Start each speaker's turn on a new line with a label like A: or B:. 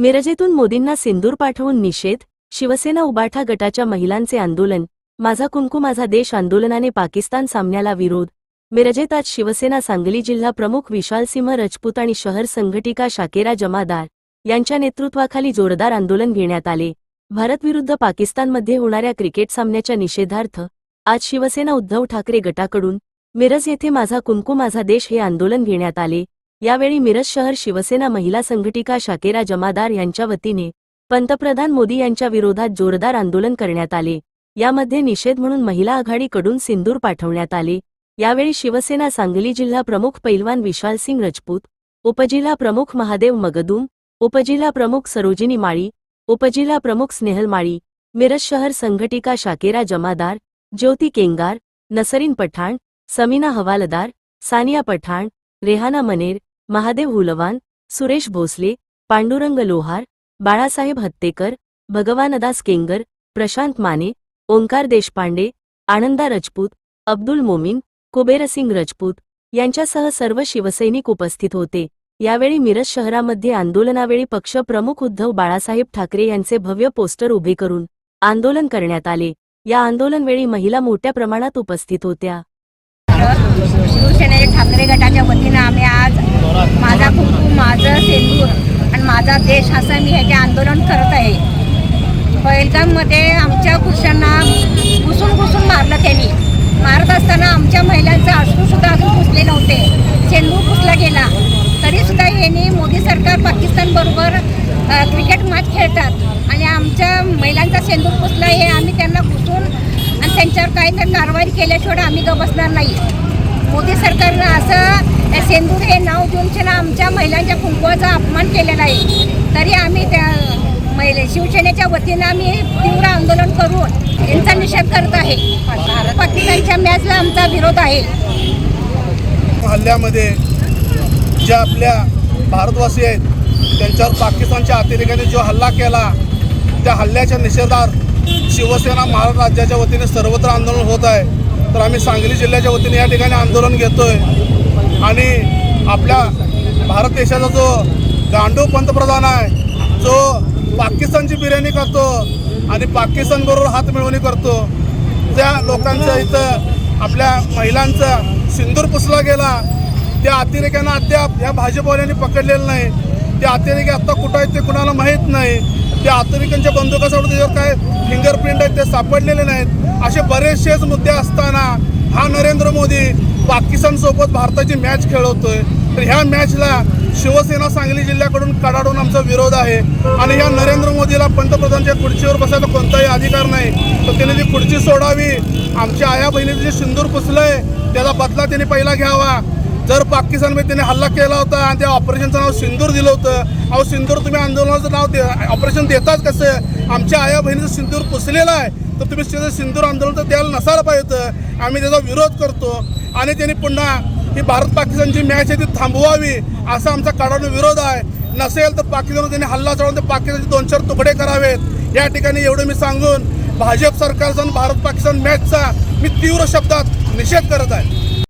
A: मिरजेतून मोदींना सिंदूर पाठवून निषेध शिवसेना उबाठा गटाच्या महिलांचे आंदोलन माझा कुंकू माझा देश आंदोलनाने पाकिस्तान सामन्याला विरोध मिरजेत आज शिवसेना सांगली जिल्हा प्रमुख विशालसिंह रजपूत आणि शहर संघटिका शाकेरा जमादार यांच्या नेतृत्वाखाली जोरदार आंदोलन घेण्यात आले. भारतविरुद्ध पाकिस्तानमध्ये होणाऱ्या क्रिकेट सामन्याच्या निषेधार्थ आज शिवसेना उद्धव ठाकरे गटाकडून मिरज येथे माझा कुंकू माझा देश हे आंदोलन घेण्यात आले. यावेळी मिरज शहर शिवसेना महिला संघटिका शाकेरा जमादार यांच्या वतीने पंतप्रधान मोदी यांच्या विरोधात जोरदार आंदोलन करण्यात आले. यामध्ये निषेध म्हणून महिला आघाडीकडून सिंदूर पाठवण्यात आले. यावेळी शिवसेना सांगली जिल्हा प्रमुख पैलवान विशालसिंग रजपूत उपजिल्हा प्रमुख महादेव मगदूम उपजिल्हा प्रमुख सरोजिनी माळी उपजिल्हा प्रमुख स्नेहल माळी मिरज शहर संघटिका शाकेरा जमादार ज्योती केंगार नसरीन पठाण समीना हवालदार सानिया पठाण रेहाना मनेर महादेव हुलवान सुरेश भोसले पांडुरंग लोहार बाळासाहेब हत्तेकर भगवानदास केंगर प्रशांत माने ओंकार देशपांडे आनंदा रजपूत अब्दुल मोमीन कुबेरसिंग रजपूत यांच्यासह सर्व शिवसैनिक उपस्थित होते. यावेळी मिरज शहरामध्ये आंदोलनावेळी पक्ष प्रमुख उद्धव बाळासाहेब ठाकरे यांचे भव्य पोस्टर उभे करून आंदोलन करण्यात आले. या आंदोलनवेळी महिला मोठ्या प्रमाणात उपस्थित होत्या.
B: शिवसेनेच्या ठाकरे गटाच्या वतीनं आम्ही आज माझा कुटुंब माझं सेंदूर आणि माझा देश असं मी ह्याचे आंदोलन करत आहे. हो, पहिलगाममध्ये आमच्या पुरुषांना घुसून घुसून मारलं त्यांनी. मारत असताना आमच्या महिलांचं अश्रूसुद्धा अजून पुसले नव्हते. सेंदूर पुसला गेला. तरीसुद्धा यांनी मोदी सरकार पाकिस्तानबरोबर क्रिकेट मॅच खेळतात. आणि आमच्या महिलांचा सेंदूर पुसला हे आम्ही त्यांना घुसून त्यांच्यावर तर कारवाई केल्याशिवाय आम्ही ग बसणार नाही. मोदी सरकारनं असं सेंदूर हे नाव देऊन ना आमच्या महिलांच्या कुंकवाचा अपमान केलेला आहे. तरी आम्ही त्या महिले शिवसेनेच्या वतीनं आम्ही तीव्र आंदोलन करून यांचा निषेध करत आहे. पाकिस्तानच्या मॅचला आमचा विरोध आहे.
C: हल्ल्यामध्ये ज्या आपल्या भारतवासी आहेत त्यांच्यावर पाकिस्तानच्या अतिरेकाने जो हल्ला केला त्या हल्ल्याच्या निषेधार्थ शिवसेना महाराष्ट्र राज्याच्या वतीने सर्वत्र आंदोलन होत आहे. तर आम्ही सांगली जिल्ह्याच्या वतीने या ठिकाणी आंदोलन घेतोय. आणि आपल्या भारत देशाचा जो गांडू पंतप्रधान आहे जो पाकिस्तानची बिर्याणी करतो आणि पाकिस्तानबरोबर हात मिळवणी करतो. त्या लोकांचं इथं आपल्या महिलांचा सिंदूर पुसला गेला. त्या अतिरेक्यांना अद्याप या भाजपवाल्यांनी पकडलेलं नाही. ते अतिरेकी आत्ता कुठं आहेत ते कुणाला माहीत नाही. त्या अतिरेक्यांच्या बंदुकासोबत त्याच्यावर काय फिंगरप्रिंट आहेत ते सापडलेले नाहीत. असे बरेचसेच मुद्दे असताना हा नरेंद्र मोदी पाकिस्तानसोबत भारताची मॅच खेळवतोय. तर ह्या मॅचला शिवसेना सांगली जिल्ह्याकडून कडाडून आमचा विरोध आहे. आणि ह्या नरेंद्र मोदीला पंतप्रधानच्या खुर्चीवर बसायला कोणताही अधिकार नाही. तर त्याने ती खुर्ची सोडावी आमच्या आया बहिणीचं जे सिंदूर पुसलंय त्याचा बदला त्यांनी पहिला घ्यावा. जर पाकिस्तानमध्ये त्याने हल्ला केला होता आणि त्या ऑपरेशनचं नाव सिंदूर दिलं होतं अहो सिंदूर तुम्ही आंदोलनाचं नाव दे ऑपरेशन देताच कसं? आमच्या आया बहिणीचं सिंदूर पुसलेलं आहे. तर तुम्ही सिंदूर आंदोलन तर द्यायला नसायला पाहिजे आम्ही त्याचा विरोध करतो. आणि त्यांनी पुन्हा ही भारत पाकिस्तानची मॅच आहे ती थांबवावी असा आमचा कडाडून विरोध आहे. नसेल तर पाकिस्तानवर त्यांनी हल्ला चढवून ते पाकिस्तानचे दोन चार तुकडे करावेत. या ठिकाणी एवढं मी सांगून भाजप सरकारचा आणि भारत पाकिस्तान मॅचचा मी तीव्र शब्दात निषेध करत आहे.